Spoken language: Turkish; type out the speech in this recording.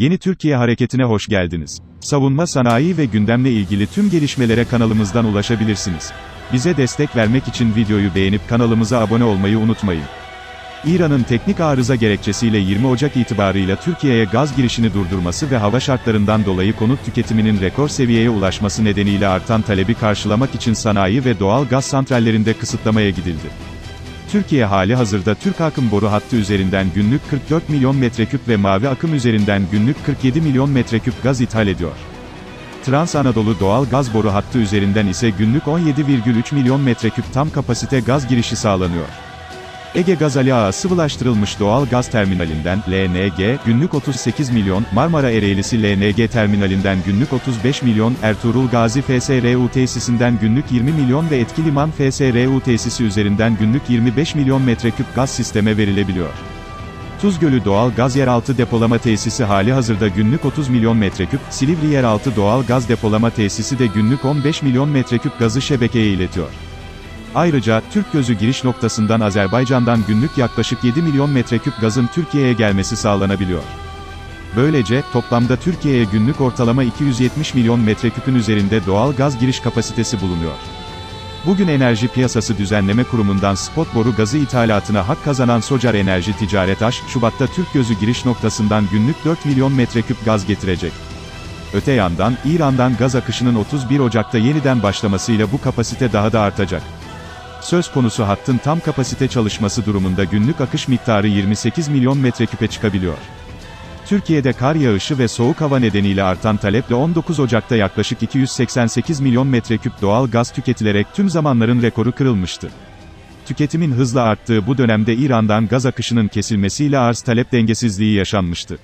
Yeni Türkiye hareketine hoş geldiniz. Savunma sanayi ve gündemle ilgili tüm gelişmelere kanalımızdan ulaşabilirsiniz. Bize destek vermek için videoyu beğenip kanalımıza abone olmayı unutmayın. İran'ın teknik arıza gerekçesiyle 20 Ocak itibarıyla Türkiye'ye gaz girişini durdurması ve hava şartlarından dolayı konut tüketiminin rekor seviyeye ulaşması nedeniyle artan talebi karşılamak için sanayi ve doğal gaz santrallerinde kısıtlamaya gidildi. Türkiye hali hazırda Türk akım boru hattı üzerinden günlük 44 milyon metreküp ve mavi akım üzerinden günlük 47 milyon metreküp gaz ithal ediyor. Trans Anadolu doğal gaz boru hattı üzerinden ise günlük 17,3 milyon metreküp tam kapasite gaz girişi sağlanıyor. Ege Gaz Ali sıvılaştırılmış doğal gaz terminalinden LNG günlük 38 milyon, Marmara Ereğlisi LNG terminalinden günlük 35 milyon, Ertuğrul Gazi FSRU tesisinden günlük 20 milyon ve Etki Liman FSRU tesisi üzerinden günlük 25 milyon metreküp gaz sisteme verilebiliyor. Tuz Gölü Doğal Gaz Yeraltı Depolama Tesisi hali hazırda günlük 30 milyon metreküp, Silivri Yeraltı Doğal Gaz Depolama Tesisi de günlük 15 milyon metreküp gazı şebekeye iletiyor. Ayrıca, Türk Gözü giriş noktasından Azerbaycan'dan günlük yaklaşık 7 milyon metreküp gazın Türkiye'ye gelmesi sağlanabiliyor. Böylece, toplamda Türkiye'ye günlük ortalama 270 milyon metreküpün üzerinde doğal gaz giriş kapasitesi bulunuyor. Bugün Enerji Piyasası Düzenleme Kurumu'ndan spot boru gazı ithalatına hak kazanan Socar Enerji Ticaret Aş, Şubat'ta Türk Gözü giriş noktasından günlük 4 milyon metreküp gaz getirecek. Öte yandan, İran'dan gaz akışının 31 Ocak'ta yeniden başlamasıyla bu kapasite daha da artacak. Söz konusu hattın tam kapasite çalışması durumunda günlük akış miktarı 28 milyon metreküpe çıkabiliyor. Türkiye'de kar yağışı ve soğuk hava nedeniyle artan taleple 19 Ocak'ta yaklaşık 288 milyon metreküp doğal gaz tüketilerek tüm zamanların rekoru kırılmıştı. Tüketimin hızla arttığı bu dönemde İran'dan gaz akışının kesilmesiyle arz talep dengesizliği yaşanmıştı.